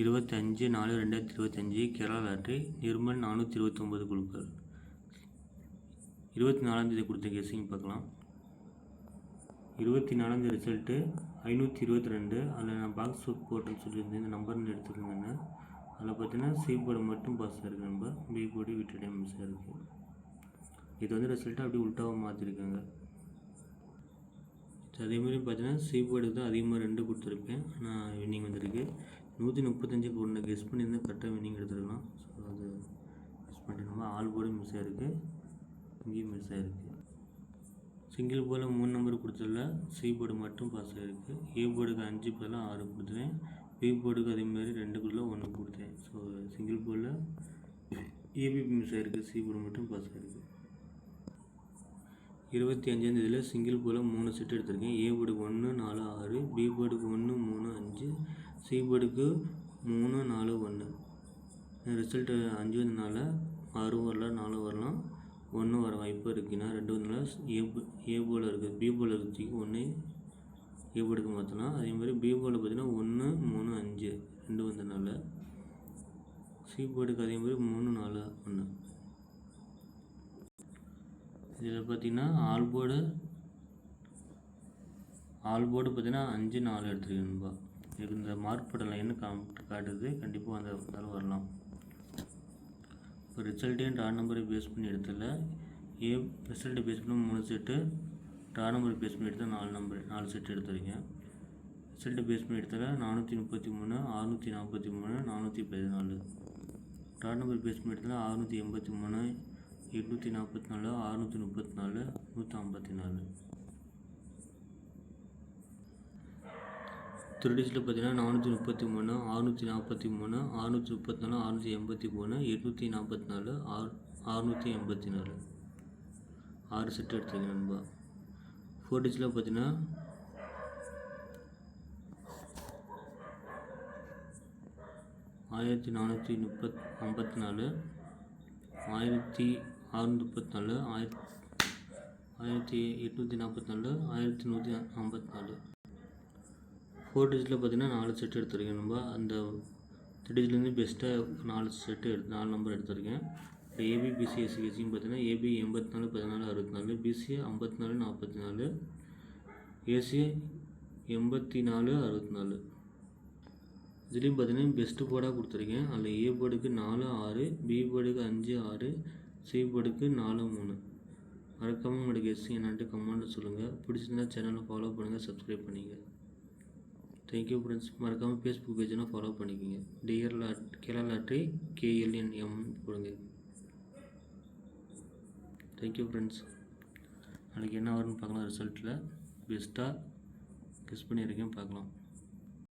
இருபத்தஞ்சு நாலு ரெண்டாயிரத்தி இருபத்தஞ்சி கேரளா லாட்ரி நிர்மல் நானூற்றி இருபத்தொம்போது குழுக்கள். இருபத்தி நாலாந்தேதி கொடுத்த கெஸ்ஸிங் பார்க்கலாம். இருபத்தி நாலாந்தேதி ரிசல்ட்டு ஐநூற்றி இருபத்தி ரெண்டு அதில் நான் பாக்ஸ் போட்டேன்னு சொல்லியிருந்தேன். இந்த நம்பர்னு எடுத்துக்கோங்கன்னு. அதில் பார்த்தீங்கன்னா சி போர்டு மட்டும் பாஸ் ஆயிருக்கு நம்பர் பி போர்டு விட்டுட்டே மிஸ் ஆயிருக்கு இது வந்து ரிசல்ட்டாக அப்படியே உல்ட்டாவாக மாற்றிருக்காங்க அதேமாதிரி பார்த்தீங்கன்னா சி போர்டுக்கு தான் அதிகமாக ரெண்டு கொடுத்துருப்பேன். ஆனால் வின்னிங் வந்திருக்கு. நூற்றி முப்பத்தஞ்சுக்கு ஒன்று கெஸ் பண்ணியிருந்தேன் கரெக்டாக வினிங் எடுத்துருக்கலாம். ஸோ அது மிஸ் பண்ணிட்டு நம்ம ஆல் போர்டும் மிஸ் ஆகிருக்கு இங்கேயும் மிஸ் ஆகிருக்கு சிங்கிள் போல் மூணு நம்பர் கொடுத்ததில்ல சி போர்டு மட்டும் பாஸ் ஆகிருக்கு ஏ போர்டுக்கு அஞ்சு பதிலாக ஆறு கொடுத்தேன் பி போர்டுக்கு அதேமாதிரி ரெண்டுக்குள்ளே ஒன்று கொடுத்தேன். ஸோ சிங்கிள் போர்டில் ஏபிபி மிஸ் ஆகிருக்கு சி போர்டு மட்டும் பாஸ் ஆகிருக்கு இருபத்தி அஞ்சாந்தேதியில் சிங்கிள் போல் மூணு செட் எடுத்திருக்கேன். ஏ போர்டுக்கு ஒன்று நாலு ஆறு. பி போர்டுக்கு ஒன்று மூணு அஞ்சு. சி போர்டுக்கு மூணு நாலு ஒன்று ரிசல்ட்டு அஞ்சு வந்ததுனால ஆறு வரலாம் நாலு வரலாம். ஒன்று வர வாய்ப்பு இருக்குன்னா ரெண்டு வந்தனால ஏ ஏ போல் இருக்குது பி போல் இருக்கிறதுக்கு ஒன்று ஏ போர்டுக்கு மாற்றலாம் அதே மாதிரி பி போர்டில் பார்த்தீங்கன்னா ஒன்று மூணு அஞ்சு. ரெண்டு வந்ததுனால சி போர்டுக்கு அதே மாதிரி மூணு நாலு ஒன்று இதில் பார்த்தீங்கன்னா ஆல் போர்டு ஆல் போர்டு பார்த்தீங்கன்னா அஞ்சு நாலு எடுத்துருக்கேன் இதுக்கு இந்த மார்க் படம் என்ன காம் காட்டுது. கண்டிப்பாக அந்த இருந்தாலும் வரலாம். இப்போ ரிசல்ட்டே ரா நம்பரை பேஸ் பண்ணி எடுத்ததில்ல ஏ ரிசல்ட்டை பேஸ் பண்ணி மூணு செட்டு ரா நம்பரை பேஸ் பண்ணி எடுத்தால் நாலு நம்பர் நாலு செட்டு எடுத்துருக்கேன். ரிசல்ட்டை பேஸ் பண்ணி எடுத்தால் நானூற்றி முப்பத்தி மூணு அறுநூற்றி நாற்பத்தி மூணு நானூற்றி பதினாலு. ரா நம்பர் பேஸ் பண்ணி எடுத்தால் அறுநூற்றி எண்பத்தி மூணு எட்நூற்றி நாற்பத்தி நாலு அறுநூற்றி முப்பத்தி நாலு நூற்றி ஐம்பத்தி நாலு. திருடிஸில் பார்த்தீங்கன்னா நானூற்றி முப்பத்தி மூணு அறுநூற்றி நாற்பத்தி மூணு அறுநூற்றி முப்பத்தி நாலு அறுநூற்றி எண்பத்தி மூணு எட்நூற்றி நாற்பத்தி நாலு ஆறு அறுநூற்றி எண்பத்தி நாலு. ஆறு செட் எடுத்துருக்கேன் நண்பா. ஃபோர் டிஜிட்டில் பார்த்தீங்கன்னா ஆயிரத்தி நானூற்றி முப்பத் ஐம்பத்தி நாலு ஆயிரத்தி அறுநூற்றி முப்பத்தி நாலு ஆயிரத்தி ஆயிரத்தி எட்நூற்றி நாற்பத்தி நாலு ஆயிரத்தி நூற்றி ஐம்பத்தி நாலு. ஃபோர் டிஜிட்டில் பார்த்தீங்கன்னா நாலு செட்டு எடுத்திருக்கேன் நம்ம. அந்த த்ரீ டிஜிட்லேருந்து பெஸ்ட்டாக நாலு செட்டு எடுத்து நாலு நம்பர் எடுத்திருக்கேன். இப்போ ஏபி பிசி எஸ்சிஎஸ்சியும் பார்த்தீங்கன்னா ஏபி எண்பத்தி நாலு பதினாலு அறுபத்தி நாலு பிசி ஐம்பத்தி நாலு நாற்பத்தி நாலு ஏசி எண்பத்தி நாலு அறுபத்தி நாலு. இதுலேயும் பார்த்தீங்கன்னா பெஸ்ட்டு போர்டாக கொடுத்துருக்கேன். அதில் ஏ போர்டுக்கு நாலு ஆறு பி போர்டுக்கு அஞ்சு ஆறு சீபடுக்கு நாலு மூணு. மறக்காமல் உங்களுக்கு எஸ்சி என்னான்ட்டு கமெண்ட் சொல்லுங்கள் பிடிச்சிருந்தா சேனலை ஃபாலோ பண்ணுங்கள் சப்ஸ்கிரைப் பண்ணிங்க. தேங்க்யூ ஃப்ரெண்ட்ஸ் மறக்காமல் ஃபேஸ்புக் பேஜ்னால் ஃபாலோ பண்ணிக்கோங்க. T R lot Kerala lottery K L N M கொடுங்க தேங்க்யூ ஃப்ரெண்ட்ஸ் நாளைக்கு என்ன வரும்னு பார்க்கலாம் ரிசல்ட்டில் பெஸ்ட்டாக கெஸ் பண்ணியிருக்கேன் பார்க்கலாம்.